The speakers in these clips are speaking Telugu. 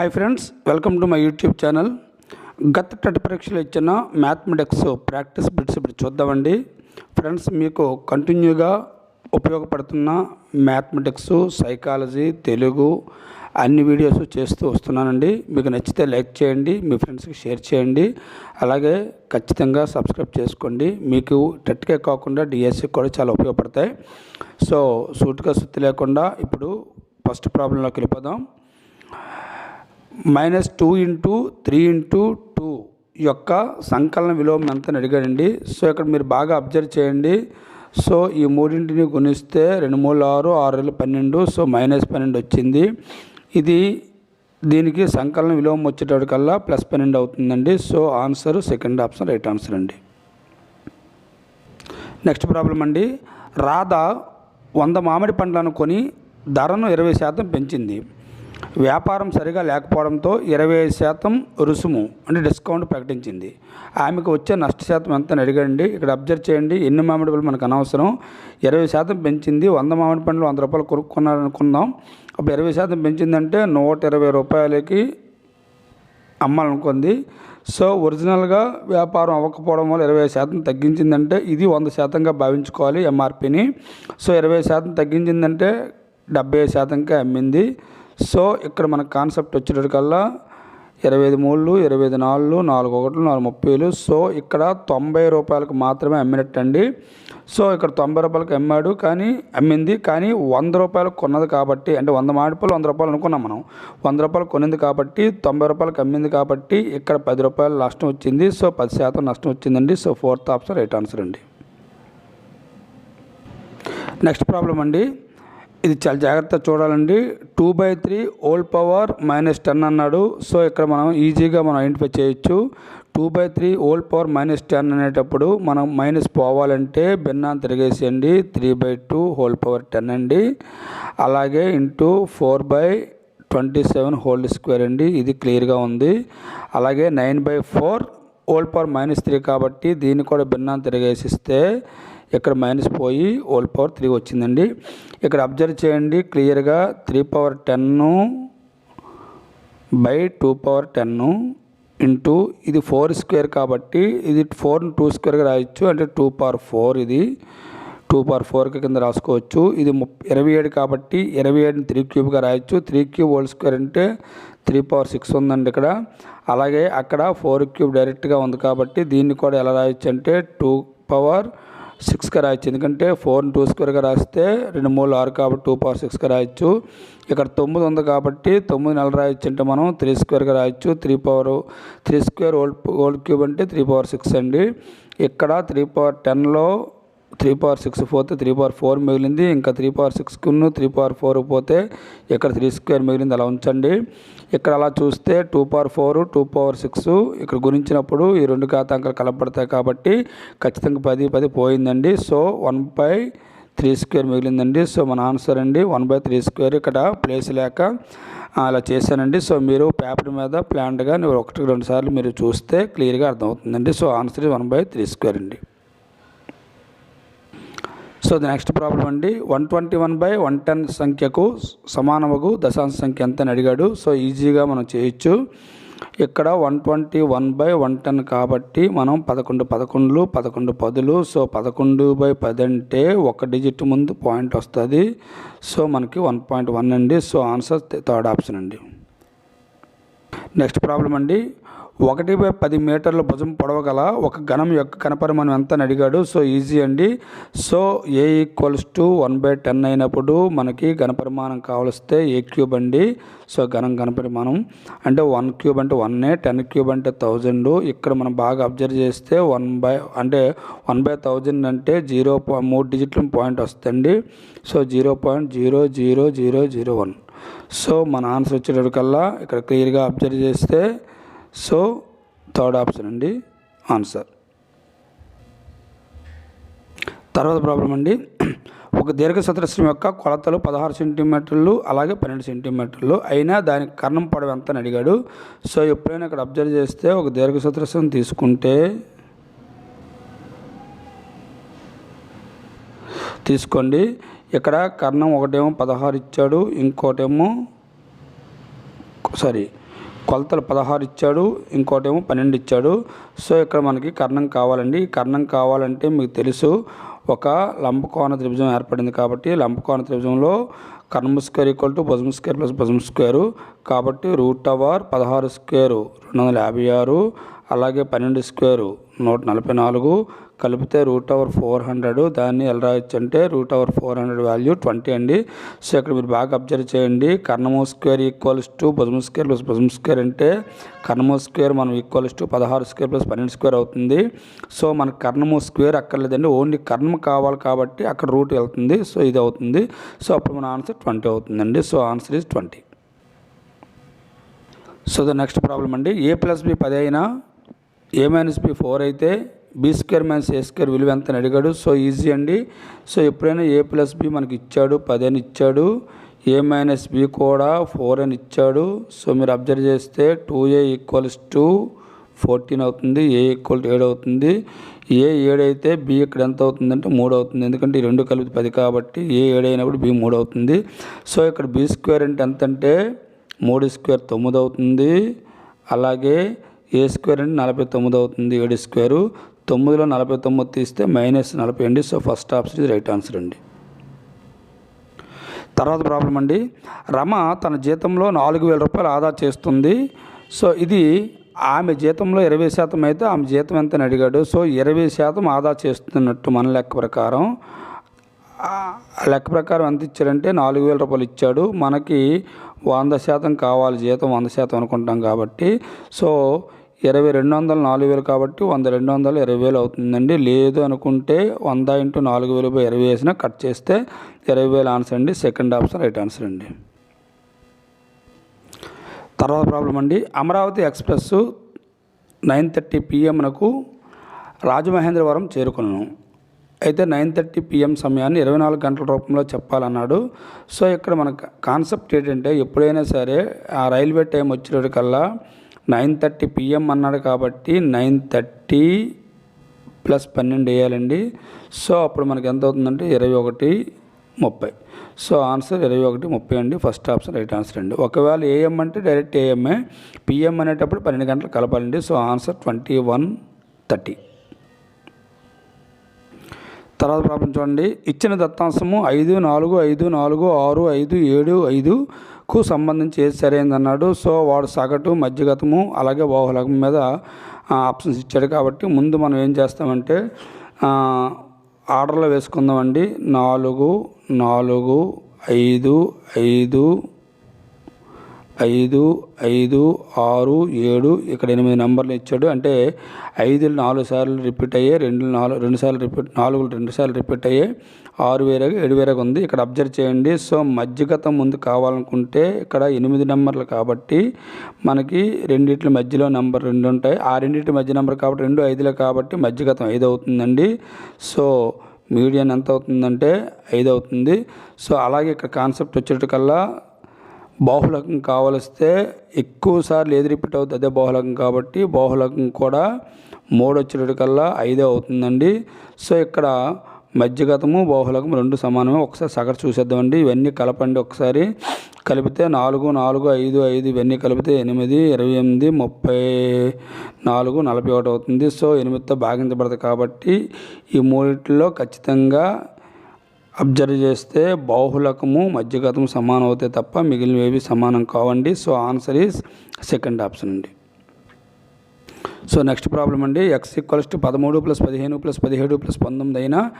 Hi friends welcome to my YouTube channel గత టెట్ పరీక్షలు ఇచ్చిన మ్యాథమెటిక్స్ ప్రాక్టీస్ బిట్స్ ఇప్పుడు చూద్దామండి. ఫ్రెండ్స్ మీకు కంటిన్యూగా ఉపయోగపడుతున్న మ్యాథమెటిక్స్ సైకాలజీ తెలుగు అన్ని వీడియోస్ చేస్తూ వస్తున్నానండి. మీకు నచ్చితే లైక్ చేయండి మీ ఫ్రెండ్స్కి షేర్ చేయండి. అలాగే ఖచ్చితంగా సబ్స్క్రైబ్ చేసుకోండి. మీకు టెట్కే కాకుండా డిఎస్సి కూడా చాలా ఉపయోగపడతాయి. సో సూటుగా సుత్తి లేకుండా ఇప్పుడు ఫస్ట్ ప్రాబ్లంలోకి వెళ్ళిపోదాం. Minus two into three into two యొక్క సంకలన విలోమం ఎంత అని అడిగాడండి. సో ఇక్కడ మీరు బాగా అబ్జర్వ్ చేయండి. సో ఈ మూడింటిని గుణిస్తే రెండు మూడు ఆరు ఆరు వేలు పన్నెండు సో మైనస్ పన్నెండు వచ్చింది. ఇది దీనికి సంకలన విలోమం వచ్చేటప్పటికల్లా ప్లస్ పన్నెండు అవుతుందండి. So answer second option right answer అండి. నెక్స్ట్ ప్రాబ్లం అండి. రాధ వంద మామిడి పండ్లను కొని ధరను ఇరవై శాతం పెంచింది. వ్యాపారం సరిగా లేకపోవడంతో ఇరవై ఐదు శాతం రుసుము అంటే డిస్కౌంట్ ప్రకటించింది. ఆమెకు వచ్చే నష్ట శాతం ఎంత అని అడిగండి ఇక్కడ అబ్జర్వ్ చేయండి. ఎన్ని మామిడి పళ్ళు మనకు అనవసరం. ఇరవై శాతం పెంచింది వంద మామిడి పండ్లు వంద రూపాయలు కొనుక్కున్నారనుకుందాం. అప్పుడు ఇరవై శాతం పెంచిందంటే నూట ఇరవై రూపాయలకి అమ్మాలనుకుంది. సో ఒరిజినల్గా వ్యాపారం అవ్వకపోవడం వల్ల ఇరవై శాతం తగ్గించిందంటే ఇది వంద శాతంగా భావించుకోవాలి ఎంఆర్పిని. సో ఇరవై శాతం తగ్గించిందంటే డెబ్బై శాతంకే అమ్మింది. సో ఇక్కడ మన కాన్సెప్ట్ వచ్చేటప్పటికల్లా ఇరవై ఐదు మూడు ఇరవై ఐదు నాలుగు నాలుగు ఒకటి నాలుగు ముప్పైలు. సో ఇక్కడ తొంభై రూపాయలకు మాత్రమే అమ్మినట్టండి. సో ఇక్కడ తొంభై రూపాయలకు అమ్మాడు కానీ అమ్మింది కానీ వంద రూపాయలకు కొన్నది కాబట్టి అంటే వంద మాడిపళ్ళు వంద రూపాయలు అనుకున్నాం మనం. వంద రూపాయలు కొనింది కాబట్టి తొంభై రూపాయలకు అమ్మింది కాబట్టి ఇక్కడ పది రూపాయలు నష్టం వచ్చింది. సో పది శాతం నష్టం వచ్చిందండి. So fourth option right answer అండి. నెక్స్ట్ ప్రాబ్లం అండి. ఇది చాలా జాగ్రత్త చూడాలండి. Two by three whole power minus ten అన్నాడు. సో ఇక్కడ మనం ఈజీగా మనం ఐడెంటిఫై చేయొచ్చు. Two by three whole power minus ten అనేటప్పుడు మనం మైనస్ పోవాలంటే భిన్నాన్ని తిరిగేసేయండి. Three by two whole power ten అండి. అలాగే into four by twenty seven whole square అండి. ఇది క్లియర్గా ఉంది. అలాగే nine by four whole power minus three కాబట్టి దీన్ని కూడా భిన్నాన్ని తిరిగేసిస్తే ఇక్కడ మైనస్ పోయి హోల్ పవర్ త్రీ వచ్చిందండి. ఇక్కడ అబ్జర్వ్ చేయండి క్లియర్గా three power ten by two power ten into ఇది ఫోర్ స్క్వేర్ కాబట్టి ఇది ఫోర్ టూ స్క్వేర్గా రాయొచ్చు. అంటే టూ పవర్ ఫోర్ ఇది. టూ పవర్ ఫోర్కి కింద రాసుకోవచ్చు. ఇది ఇరవై ఏడు కాబట్టి ఇరవై ఏడుని త్రీ క్యూబ్గా రాయొచ్చు. త్రీ క్యూబ్ హోల్ స్క్వేర్ అంటే త్రీ పవర్ సిక్స్ ఉందండి ఇక్కడ. అలాగే అక్కడ ఫోర్ క్యూబ్ డైరెక్ట్గా ఉంది కాబట్టి దీన్ని కూడా ఎలా రాయొచ్చు అంటే టూ పవర్ సిక్స్గా రాయొచ్చు. ఎందుకంటే ఫోర్ టూ స్క్వేర్గా రాస్తే రెండు మూడు ఆరు కాబట్టి టూ పవర్ సిక్స్గా రాయొచ్చు. ఇక్కడ తొమ్మిది ఉంది కాబట్టి తొమ్మిది నెల రాయొచ్చు అంటే మనం త్రీ స్క్వేర్గా రాయొచ్చు. Three power three square whole whole cube అంటే త్రీ పవర్ సిక్స్ అండి. ఇక్కడ త్రీ పవర్ టెన్లో త్రీ పవర్ సిక్స్ పోతే త్రీ పవర్ ఫోర్ మిగిలింది ఇంకా త్రీ పవర్ సిక్స్కును త్రీ పవర్ ఫోర్ పోతే ఇక్కడ త్రీ స్క్వేర్ మిగిలింది. అలా ఉంచండి. ఇక్కడ అలా చూస్తే two power four two power six ఇక్కడ గురించినప్పుడు ఈ రెండు ఘాతాంకాలు కలపడతాయి కాబట్టి ఖచ్చితంగా పది పది పోయిందండి. So one by three square మిగిలిందండి. So మన ఆన్సర్ అండి వన్ బై త్రీ స్క్వేర్ ఇక్కడ ప్లేస్ లేక అలా చేశానండి. సో మీరు పేపర్ మీద ప్లాంట్గా ఒకటి రెండు సార్లు మీరు చూస్తే క్లియర్గా అర్థమవుతుందండి. So answer one by three square అండి. సో ది నెక్స్ట్ ప్రాబ్లం అండి. One twenty one by one ten సంఖ్యకు సమానమగు దశాంశ సంఖ్య ఎంత అని అడిగాడు. సో ఈజీగా మనం చేయొచ్చు. ఇక్కడ one twenty one by one ten కాబట్టి మనం పదకొండు పదకొండులు పదకొండు పదులు. సో పదకొండు బై పది అంటే ఒక డిజిట్ ముందు పాయింట్ వస్తుంది. సో మనకి వన్ పాయింట్ వన్ అండి. సో ఆన్సర్ థర్డ్ ఆప్షన్ అండి. నెక్స్ట్ ప్రాబ్లం అండి. ఒకటి బై పది మీటర్ల భుజం పొడవగల ఒక ఘనం యొక్క కనపరిమాణం ఎంత అని అడిగాడు. సో ఈజీ అండి. So A equals to one by ten అయినప్పుడు మనకి ఘనపరిమాణం కావలిస్తే ఏ క్యూబ్ అండి. సో ఘనం ఘనపరిమాణం. అంటే వన్ క్యూబ్ అంటే వన్నే టెన్ క్యూబ్ అంటే థౌజండ్ ఇక్కడ మనం బాగా అబ్జర్వ్ చేస్తే వన్ బై అంటే వన్ బై థౌజండ్ అంటే జీరో మూడు డిజిట్ల పాయింట్ వస్తుంది so zero point zero zero zero zero one so మన ఆన్సర్ వచ్చేటప్పటికల్లా ఇక్కడ క్లియర్గా అబ్జర్వ్ చేస్తే సో థర్డ్ ఆప్షన్ అండి ఆన్సర్. తర్వాత ప్రాబ్లం అండి. ఒక దీర్ఘచతురస్రం యొక్క కొలతలు పదహారు సెంటీమీటర్లు అలాగే పన్నెండు సెంటీమీటర్లు. అయినా దానికి కర్ణం పొడవు ఎంత అని అడిగాడు. సో ఎప్పుడైనా ఇక్కడ అబ్జర్వ్ చేస్తే ఒక దీర్ఘచతురస్రం తీసుకుంటే తీసుకోండి. ఇక్కడ కర్ణం ఒకటేమో పదహారు ఇచ్చాడు ఇంకోటేమో సారీ కొలతలు పదహారు ఇచ్చాడు ఇంకోటేమో పన్నెండు ఇచ్చాడు. సో ఇక్కడ మనకి కర్ణం కావాలండి. కర్ణం కావాలంటే మీకు తెలుసు ఒక లంబకోణ త్రిభుజం ఏర్పడింది కాబట్టి లంబకోణ త్రిభుజంలో కర్ణము స్క్వేర్ ఈక్వల్ టు భుజం స్క్వేర్ ప్లస్ భుజం స్క్వేరు. కాబట్టి రూట్ అవర్ పదహారు స్క్వేరు రెండు వందల యాభై ఆరు అలాగే పన్నెండు స్క్వేరు. నూట నలభై నాలుగు కలిపితే రూట్ అవర్ ఫోర్ హండ్రెడ్ దాన్ని ఎలా రాయొచ్చు అంటే root over four hundred value twenty అండి. సో ఇక్కడ మీరు బాగా అబ్జర్వ్ చేయండి. కర్ణము స్క్వేర్ ఈక్వల్స్ టు భుజం స్క్వేర్ ప్లస్ భుజం స్క్వేర్ అంటే కర్ణము స్క్వేర్ మనం ఈక్వల్స్ టు పదహారు స్క్వేర్ ప్లస్ పన్నెండు స్క్వేర్ అవుతుంది. సో మనకు కర్ణము స్క్వేర్ అక్కర్లేదండి. ఓన్లీ కర్ణం కావాలి కాబట్టి అక్కడ రూట్ వెళ్తుంది. సో ఇది అవుతుంది. సో అప్పుడు మన ఆన్సర్ ట్వంటీ అవుతుందండి. So answer is twenty. So the next problem అండి. ఏ ప్లస్ బి పది అయినా ఏ మైనస్ బి ఫోర్ అయితే B square minus A square విలువ ఎంత అని అడిగాడు? సో ఈజీ అండి. సో ఎప్పుడైనా ఏ ప్లస్ బి మనకి ఇచ్చాడు పది అని ఇచ్చాడు. ఏ మైనస్ బి కూడా ఫోర్ అని ఇచ్చాడు. సో మీరు అబ్జర్వ్ చేస్తే two A equals to fourteen అవుతుంది. ఏ ఈక్వల్ టు ఏడు అవుతుంది. ఏ ఏడు అయితే బి ఇక్కడ ఎంత అవుతుందంటే మూడు అవుతుంది. ఎందుకంటే ఈ రెండు కలిపి పది కాబట్టి ఏ ఏడు అయినప్పుడు బి మూడు అవుతుంది. సో ఇక్కడ బి స్క్వేర్ అంటే ఎంత అంటే మూడు స్క్వేర్ తొమ్మిది అవుతుంది. అలాగే ఏ స్క్వేర్ అంటే నలభై తొమ్మిది అవుతుంది ఏడు స్క్వేరు. తొమ్మిదిలో నలభై తొమ్మిది తీస్తే మైనస్ నలభై అండి. సో ఫస్ట్ ఆప్షన్ ఇది రైట్ ఆన్సర్ అండి. తర్వాత ప్రాబ్లం అండి. రమ తన జీతంలో నాలుగు వేల రూపాయలు ఆదా చేస్తుంది. సో ఇది ఆమె జీతంలో ఇరవై శాతం అయితే ఆమె జీతం ఎంత అని అడిగాడు. సో ఇరవై శాతం ఆదా చేస్తున్నట్టు మన లెక్క ప్రకారం. ఆ లెక్క ప్రకారం ఎంత ఇచ్చాడంటే నాలుగు వేల రూపాయలు ఇచ్చాడు. మనకి వంద శాతం కావాలి జీతం వంద శాతం అనుకుంటాం కాబట్టి. సో ఇరవై రెండు వందలు నాలుగు వేలు కాబట్టి వంద రెండు వందలు ఇరవై వేలు అవుతుందండి. లేదు అనుకుంటే వంద ఇంటూ నాలుగు వేలు బై ఇరవై వేసినా కట్ చేస్తే ఇరవై వేలు ఆన్సర్ అండి. సెకండ్ ఆప్షన్ రైట్ ఆన్సర్ అండి. తర్వాత ప్రాబ్లం అండి. అమరావతి ఎక్స్ప్రెస్ నైన్ థర్టీ పిఎంనకు రాజమహేంద్రవరం చేరుకున్నాను అయితే నైన్ థర్టీ పిఎం సమయాన్ని ఇరవై నాలుగు గంటల రూపంలో చెప్పాలన్నాడు. సో ఇక్కడ మన కాన్సెప్ట్ ఏంటంటే ఎప్పుడైనా సరే ఆ రైల్వే టైం వచ్చేటకల్లా నైన్ థర్టీ పిఎం అన్నాడు కాబట్టి నైన్ థర్టీ ప్లస్ పన్నెండు వేయాలండి. సో అప్పుడు మనకి ఎంత అవుతుందంటే ఇరవై ఒకటి ముప్పై. సో ఆన్సర్ ఇరవై ఒకటి ముప్పై అండి. ఫస్ట్ ఆప్షన్ రైట్ ఆన్సర్ అండి. ఒకవేళ ఏఎం అంటే డైరెక్ట్ ఏఎంఏ పిఎం అనేటప్పుడు పన్నెండు గంటలు కలపాలండి. So answer twenty one thirty. తర్వాత ప్రాబ్లం చూడండి. ఇచ్చిన దత్తాంశము ఐదు నాలుగు ఐదు నాలుగు ఆరు ఐదు ఏడు ఐదుకు సంబంధించి ఏది సరైందన్నాడు. సో వాడు సగటు మధ్యగతము అలాగే బాహులగం మీద ఆప్షన్స్ ఇచ్చాడు కాబట్టి ముందు మనం ఏం చేస్తామంటే ఆర్డర్లో వేసుకుందామండి. నాలుగు నాలుగు ఐదు ఐదు ఐదు ఐదు ఆరు ఏడు ఇక్కడ ఎనిమిది నెంబర్లు ఇచ్చాడు. అంటే ఐదు నాలుగు సార్లు రిపీట్ అయ్యే రెండు నాలుగు రెండు సార్లు రిపీట్ నాలుగు రెండు సార్లు రిపీట్ అయ్యే ఆరు వేరేగా ఏడు వేరేగా ఉంది. ఇక్కడ అబ్జర్వ్ చేయండి. సో మధ్యగతం ముందు కావాలనుకుంటే ఇక్కడ ఎనిమిది నెంబర్లు కాబట్టి మనకి రెండింటి మధ్యలో నెంబర్ రెండు ఉంటాయి. ఆ రెండింటి మధ్య నెంబర్ కాబట్టి రెండు ఐదులే కాబట్టి మధ్యగతం ఐదు అవుతుందండి. సో మీడియన్ ఎంత అవుతుందంటే ఐదు అవుతుంది. సో అలాగే ఇక్కడ కాన్సెప్ట్ వచ్చేటికల్లా బాహులకం కావలిస్తే ఎక్కువ సార్లు ఏది రిపీట్ అవుతుంది అదే బాహులకం కాబట్టి బాహులకం కూడా మూడు కల్లా ఐదే అవుతుందండి. సో ఇక్కడ మధ్యగతము బాహులకం రెండు సమానమే. ఒకసారి సగటు చూసేద్దామండి. ఇవన్నీ కలపండి ఒకసారి. కలిపితే నాలుగు నాలుగు ఐదు ఐదు ఇవన్నీ కలిపితే ఎనిమిది ఇరవై ఎనిమిది ముప్పై నాలుగు నలభై ఒకటి అవుతుంది. సో ఎనిమిదితో భాగించబడదు కాబట్టి ఈ మూడిట్లో ఖచ్చితంగా అబ్జర్వ్ చేస్తే బాహులకము మధ్యగతము సమానం అవుతాయి తప్ప మిగిలినవి సమానం కావండి. So answer is second option అండి. సో నెక్స్ట్ ప్రాబ్లం అండి. ఎక్స్ ఈక్వల్స్ టు పదమూడు ప్లస్ పదిహేను ప్లస్ పదిహేడు ప్లస్ పంతొమ్మిది అయినా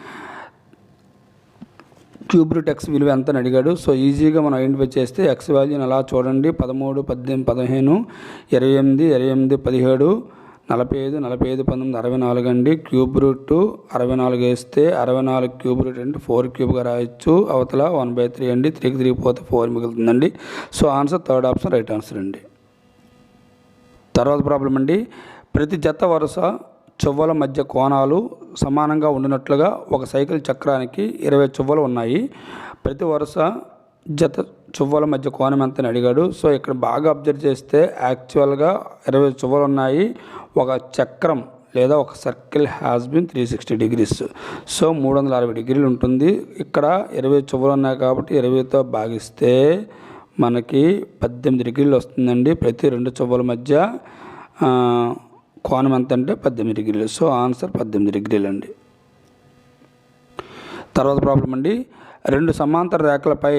క్యూబ్ రూట్ ఎక్స్ విలువ ఎంత అని అడిగాడు. సో ఈజీగా మనం ఐడెంటిఫై చేస్తే ఎక్స్ వాల్యూని అలా చూడండి? పదమూడు పద్దెనిమిది పదిహేను ఇరవై ఎనిమిది ఇరవై ఎనిమిది పదిహేడు నలభై ఐదు నలభై ఐదు పంతొమ్మిది అరవై నాలుగు అండి. క్యూబ్ రూట్ అరవై నాలుగు వేస్తే అరవై నాలుగు క్యూబ్ రూట్ అంటే ఫోర్ క్యూబ్గా రాయొచ్చు. అవతల వన్ బై త్రీ అండి. త్రీకి త్రీ పోతే four మిగులుతుందండి. So answer third option right answer అండి. తర్వాత ప్రాబ్లం అండి. ప్రతి జత వరుస చువ్వల మధ్య కోణాలు సమానంగా ఉండినట్లుగా ఒక సైకిల్ చక్రానికి ఇరవై చువ్వలు ఉన్నాయి. ప్రతి వరుస జత చువ్వల మధ్య కోణం ఎంత అని అడిగాడు. సో ఇక్కడ బాగా అబ్జర్వ్ చేస్తే యాక్చువల్గా ఇరవై చువ్వలు ఉన్నాయి. ఒక చక్రం లేదా ఒక circle has been three sixty degrees so మూడు వందల అరవై డిగ్రీలు ఉంటుంది. ఇక్కడ ఇరవై చువ్వలు ఉన్నాయి కాబట్టి ఇరవైతో భాగిస్తే మనకి పద్దెనిమిది డిగ్రీలు వస్తుందండి. ప్రతి రెండు చువ్వల మధ్య కోణం ఎంత అంటే పద్దెనిమిది డిగ్రీలు. సో ఆన్సర్ పద్దెనిమిది డిగ్రీలు అండి. తర్వాత ప్రాబ్లం అండి. రెండు సమాంతర రేఖలపై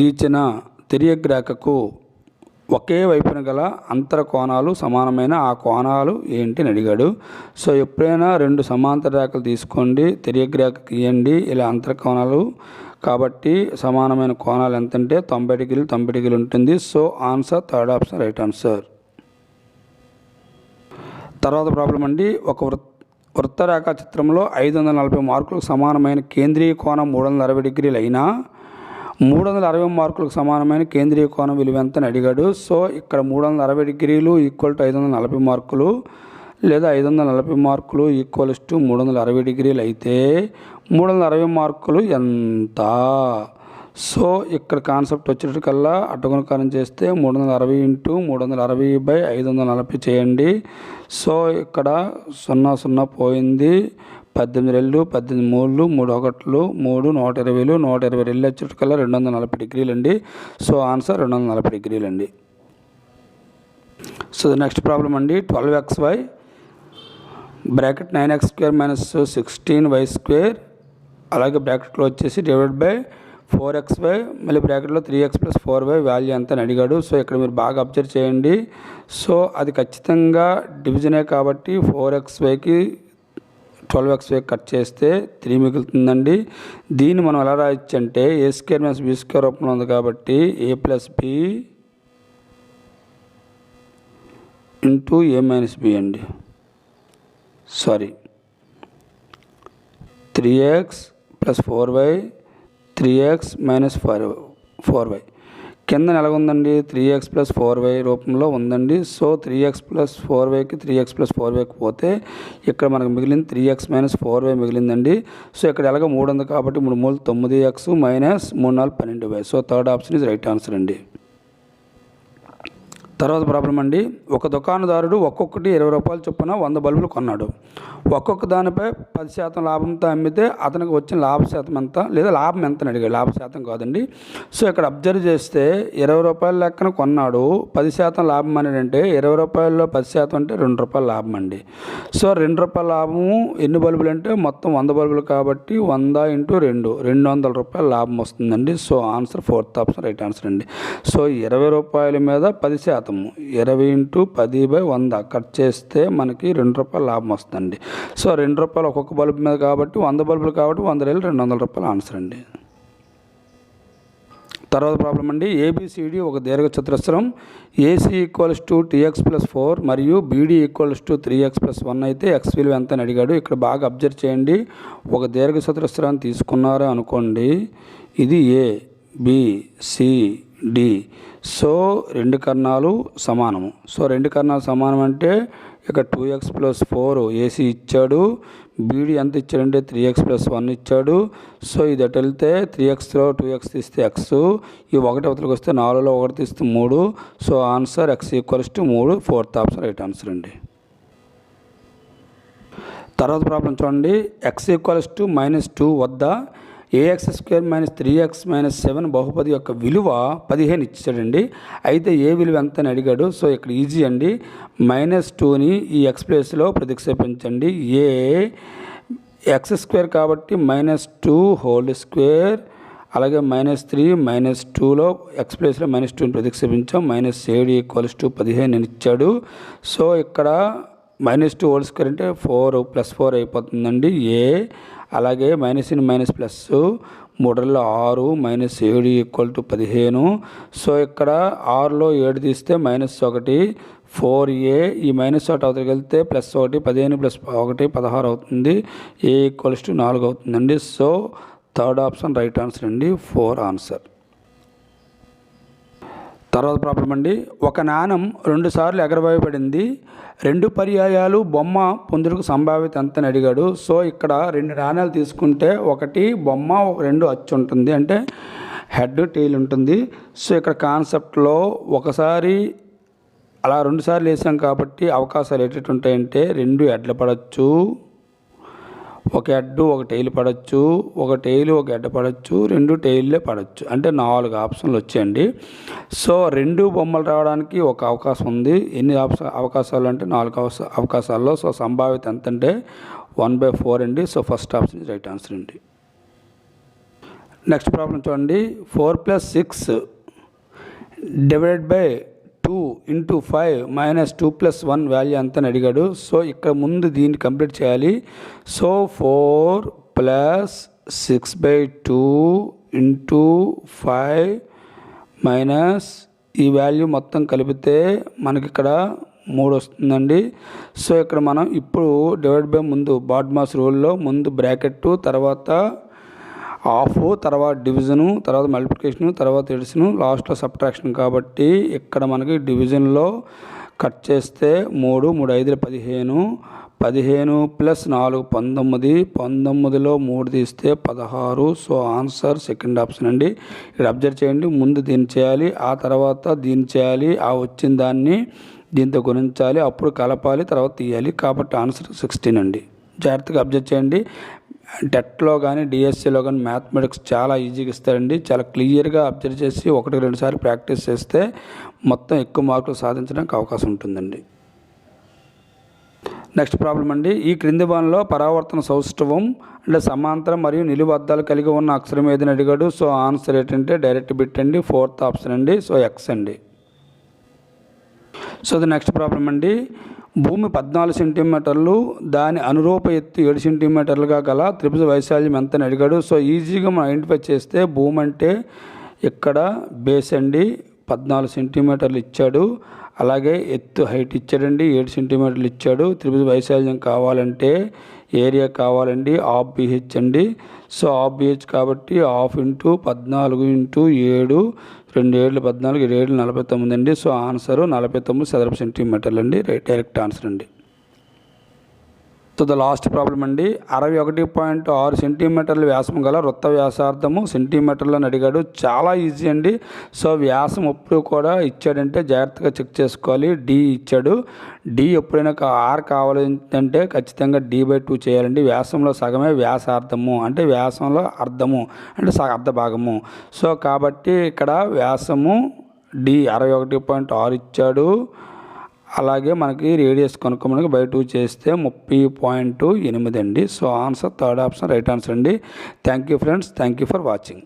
గీచిన తిరియక్ ఒకే వైపున గల అంతర కోణాలు సమానమైన ఆ కోణాలు ఏంటి అని అడిగాడు. సో ఎప్పుడైనా రెండు సమాంతర రేఖలు తీసుకోండి తిరియక్ గీయండి ఇలా అంతర కోణాలు కాబట్టి సమానమైన కోణాలు ఎంతంటే తొంభై డిగ్రీలు తొంభై డిగ్రీలు ఉంటుంది. So answer third option right answer. తర్వాత ప్రాబ్లం అండి. ఒక వృత్ వృత్తరేఖ చిత్రంలో ఐదు వందల నలభై మార్కులకు సమానమైన కేంద్రీయ కోణం మూడు వందల అరవై డిగ్రీలు అయినా మూడు వందల అరవై మార్కులకు సమానమైన కేంద్రీయ కోణం విలువ ఎంత అని అడిగాడు. సో ఇక్కడ మూడు వందల అరవై డిగ్రీలు ఈక్వల్ టు ఐదు వందల నలభై మార్కులు లేదా ఐదు వందల నలభై మార్కులు ఈక్వల్స్ టు మూడు వందల అరవై డిగ్రీలు అయితే మూడు వందల అరవై మార్కులు ఎంత? సో ఇక్కడ కాన్సెప్ట్ వచ్చేటికల్లా అడ్డగుణకారం చేస్తే మూడు వందల అరవై ఇంటూ మూడు వందల అరవై బై ఐదు వందల నలభై చేయండి. సో ఇక్కడ సున్నా సున్నా పోయింది. పద్దెనిమిది రెళ్ళు పద్దెనిమిది మూడు మూడు ఒకట్లు మూడు నూట ఇరవైలు నూట ఇరవై రెళ్ళు వచ్చేటకల్లా రెండు వందల నలభై డిగ్రీలు అండి సో ఆన్సర్ రెండు వందల నలభై డిగ్రీలు అండి సో నెక్స్ట్ ప్రాబ్లం అండి. Twelve X Y bracket nine X square minus sixteen Y square అలాగే బ్రాకెట్లో వచ్చేసి divide by four X Y మళ్ళీ బ్రాకెట్లో three X plus four Y value ఎంత అని అడిగాడు. సో ఇక్కడ మీరు బాగా అబ్జర్వ్ చేయండి. సో అది ఖచ్చితంగా డివిజనే కాబట్టి ఫోర్ ఎక్స్ వైకి ట్వెల్వ్ ఎక్స్ వే కట్ చేస్తే త్రీ మిగులుతుందండి. దీన్ని మనం ఎలా రాయొచ్చు అంటే A square minus B square రూపంలో ఉంది కాబట్టి A plus B into A minus B అండి. Sorry. Three X plus four Y three X minus four four Y. కింద ఎలాగుందండి three X plus four Y రూపంలో ఉందండి. So three X plus four వైకి three X plus four వైకి పోతే ఇక్కడ మనకు మిగిలింది three X minus four Y మిగిలిందండి. So ఇక్కడ ఎలాగో మూడు ఉంది కాబట్టి మూడు మూడు తొమ్మిది ఎక్స్ మైనస్ మూడు నాలుగు పన్నెండు Y so third option is right answer అండి. తర్వాత ప్రాబ్లం అండి. ఒక దుకాణదారుడు ఒక్కొక్కటి ఇరవై రూపాయల చొప్పున వంద బల్బులు కొన్నాడు. ఒక్కొక్క దానిపై పది శాతం లాభంతో అమ్మితే అతనికి వచ్చిన లాభ శాతం ఎంత లేదా లాభం ఎంత అని అడిగాడు. లాభ శాతం కాదండి. సో ఇక్కడ అబ్జర్వ్ చేస్తే ఇరవై రూపాయల లెక్కన కొన్నాడు. పది శాతం లాభం అనేది అంటే ఇరవై రూపాయల్లో పది శాతం అంటే రెండు రూపాయల లాభం అండి. సో రెండు రూపాయల లాభము ఎన్ని బల్బులు అంటే మొత్తం వంద బల్బులు కాబట్టి వంద ఇంటూ రెండు రెండు వందల రూపాయల లాభం వస్తుందండి. So answer fourth option right answer అండి. సో ఇరవై రూపాయల మీద పది శాతం శాతము ఇరవై ఇంటూ పది బై వంద కట్ చేస్తే మనకి రెండు రూపాయలు లాభం వస్తుందండి. సో రెండు రూపాయలు ఒక్కొక్క బల్బు మీద కాబట్టి వంద బల్బులు కాబట్టి వంద రేలు రెండు వందల రూపాయల ఆన్సర్ అండి. తర్వాత ప్రాబ్లం అండి. ఏబిసిడి ఒక దీర్ఘ చతురస్రం AC equals to TX plus four మరియు BD equals to three X plus one అయితే ఎక్స్ విలువ ఎంత అని అడిగాడు. ఇక్కడ బాగా అబ్జర్వ్ చేయండి. ఒక దీర్ఘ చతురస్రాన్ని తీసుకున్నారే అనుకోండి. ఇది A B C D so రెండు కర్ణాలు సమానము. సో రెండు కర్ణాలు సమానం అంటే ఇక two X plus four AC ఇచ్చాడు బీడీ ఎంత ఇచ్చాడంటే త్రీ ఎక్స్ ప్లస్ వన్ ఇచ్చాడు. సో ఇది అటు వెళ్తే త్రీ ఎక్స్లో టూ ఎక్స్ తీస్తే ఎక్స్ ఈ ఒకటి అవతలకి వస్తే నాలుగులో ఒకటి తీస్తే మూడు. So answer X equals to మూడు ఫోర్త్ ఆప్షన్ రైట్ ఆన్సర్ అండి. తర్వాత ప్రాబ్లం చూడండి X equals to minus two వద్ద? AX square minus three X minus seven బహుపది యొక్క విలువ పదిహేను ఇచ్చాడండి. అయితే ఏ విలువ ఎంత అని అడిగాడు. సో ఇక్కడ ఈజీ అండి. మైనస్ టూని ఈ ఎక్స్ ప్లేస్లో ప్రతిక్షేపించండి. ఏ ఎక్స్ స్క్వేర్ కాబట్టి మైనస్ టూ హోల్ స్క్వేర్ అలాగే మైనస్ త్రీ మైనస్ టూలో ఎక్స్ ప్లేస్లో మైనస్ టూని ప్రతిక్షేపించాం. మైనస్ ఏడు ఈక్వల్స్ టు పదిహేను అని ఇచ్చాడు. సో ఇక్కడ మైనస్ టూ హోల్ స్క్వేర్ అంటే ఫోర్ ప్లస్ ఫోర్ అయిపోతుందండి. ఏ అలాగే మైనస్ ఇన్ మైనస్ ప్లస్ మూడల్లో ఆరు మైనస్ ఏడు ఈక్వల్ టు పదిహేను. సో ఇక్కడ ఆరులో ఏడు తీస్తే మైనస్ ఒకటి ఫోర్ ఏ ఈ మైనస్ ఒకటి అవతలికి వెళ్తే ప్లస్ ఒకటి పదిహేను ప్లస్ ఒకటి పదహారు అవుతుంది. ఏ ఈక్వల్స్ టు నాలుగు అవుతుందండి. So third option right answer అండి ఫోర్ ఆన్సర్. తర్వాత ప్రాబ్లం అండి. ఒక నాణం రెండుసార్లు ఎగరవేయబడింది. రెండు పర్యాయాలు బొమ్మ పొందుటకు సంభావ్యత ఎంత అని అడిగాడు. సో ఇక్కడ రెండు నాణాలు తీసుకుంటే ఒకటి బొమ్మ ఒక రెండు అచ్చు ఉంటుంది. అంటే హెడ్ టెయిల్ ఉంటుంది. సో ఇక్కడ కాన్సెప్ట్లో ఒకసారి అలా రెండుసార్లు వేసాం కాబట్టి అవకాశాలు ఎటువంటి ఉంటాయంటే రెండు ఎడ్ల పడచ్చు. ఒక ఎడ్డు ఒక టైల్ పడవచ్చు ఒక టైల్ ఒక ఎడ్డ పడవచ్చు రెండు టైల్లే పడవచ్చు అంటే నాలుగు ఆప్షన్లు వచ్చాయండి. సో రెండు బొమ్మలు రావడానికి ఒక అవకాశం ఉంది. ఎన్ని అవకాశాలు అంటే నాలుగు అవకాశాల్లో. సో సంభావ్యత ఎంత అంటే వన్ బై ఫోర్ అండి. So first option right answer అండి. నెక్స్ట్ ప్రాబ్లం చూడండి. Four plus six divided by two into five minus two plus one value ఎంత అని అడిగాడు. సో ఇక్కడ ముందు దీన్ని కంప్లీట్ చేయాలి. So four plus six by two into five minus ఈ వాల్యూ మొత్తం కలిపితే మనకి ఇక్కడ మూడు వస్తుందండి. సో ఇక్కడ మనం ఇప్పుడు డివైడ్ బై ముందు బాడ్మాస్ రూల్లో ముందు బ్రాకెట్ తర్వాత హాఫ్ తర్వాత డివిజను తర్వాత మల్టిప్లికేషను తర్వాత ఎడిషను లాస్ట్లో సబ్ట్రాక్షన్. కాబట్టి ఇక్కడ మనకి డివిజన్లో కట్ చేస్తే మూడు మూడు ఐదులు పదిహేను పదిహేను ప్లస్ నాలుగు పంతొమ్మిది పంతొమ్మిదిలో మూడు తీస్తే పదహారు. సో ఆన్సర్ సెకండ్ ఆప్షన్ అండి. ఇక్కడ అబ్జర్వ్ చేయండి ముందు దీన్ని చేయాలి ఆ తర్వాత దీన్ని చేయాలి ఆ వచ్చిన దాన్ని దీంతో గుణించాలి అప్పుడు కలపాలి తర్వాత తీయాలి. కాబట్టి ఆన్సర్ సిక్స్టీన్ అండి. జాగ్రత్తగా అబ్జర్వ్ చేయండి. టెట్లో కానీ డిఎస్సిలో కానీ మ్యాథమెటిక్స్ చాలా ఈజీగా ఇస్తారండి. చాలా క్లియర్గా అబ్జర్వ్ చేసి ఒకటి రెండు సార్లు ప్రాక్టీస్ చేస్తే మొత్తం ఎక్కువ మార్కులు సాధించడానికి అవకాశం ఉంటుందండి. నెక్స్ట్ ప్రాబ్లం అండి. ఈ క్రింది బాణలో పరావర్తన సౌష్ఠవం అంటే సమాంతరం మరియు నిలువు అద్దాలు కలిగి ఉన్న అక్షరం ఏదని అడిగాడు. సో ఆన్సర్ ఏంటంటే డైరెక్ట్ బిట్ అండి ఫోర్త్ ఆప్షన్ అండి. సో ఎక్స్ అండి. సో ది నెక్స్ట్ ప్రాబ్లం అండి. భూమి పద్నాలుగు సెంటీమీటర్లు దాని అనురూప ఎత్తు ఏడు సెంటీమీటర్లుగా గల త్రిభుజ వైశాల్యం ఎంత అడిగాడు? సో ఈజీగా మనం ఐడెంటిఫై చేస్తే భూమి అంటే ఇక్కడ బేస్ అండి పద్నాలుగు సెంటీమీటర్లు ఇచ్చాడు. అలాగే ఎత్తు హైట్ ఇచ్చాడండి ఏడు సెంటీమీటర్లు ఇచ్చాడు. త్రిభుజ వైశాల్యం కావాలంటే ఏరియా కావాలండి హాఫ్ బిహెచ్ అండి. సో హాఫ్ బిహెచ్ కాబట్టి హాఫ్ ఇంటూ పద్నాలుగు ఇంటూ ఏడు రెండు ఏళ్ళు పద్నాలుగు ఏడు ఏళ్ళు నలభై తొమ్మిది అండి. సో ఆన్సరు నలభై తొమ్మిది చదరపు సెంటీమీటర్లు అండి. రైట్ డైరెక్ట్ ఆన్సర్ అండి. సో ద లాస్ట్ ప్రాబ్లం అండి. అరవై ఒకటి పాయింట్ ఆరు సెంటీమీటర్ల వ్యాసం గల వృత్త వ్యాసార్థము సెంటీమీటర్లో అడిగాడు. చాలా ఈజీ అండి. సో వ్యాసం ఎప్పుడు కూడా ఇచ్చాడంటే జాగ్రత్తగా చెక్ చేసుకోవాలి. డి ఇచ్చాడు. డి ఎప్పుడైనా కా- ఆర్ కావాలి అంటే ఖచ్చితంగా డి బై టూ చేయాలండి. వ్యాసంలో సగమే వ్యాసార్థము అంటే వ్యాసంలో అర్థము అంటే సగ అర్ధ భాగము. సో కాబట్టి ఇక్కడ వ్యాసము డి అరవై ఒకటి పాయింట్ ఆరు ఇచ్చాడు. అలాగే మనకి రేడియస్ కనుక్కోమనికి బై టూ చేస్తే ముప్పై పాయింట్ ఎనిమిది అండి. So answer third option right answer అండి. Thank you friends thank you for watching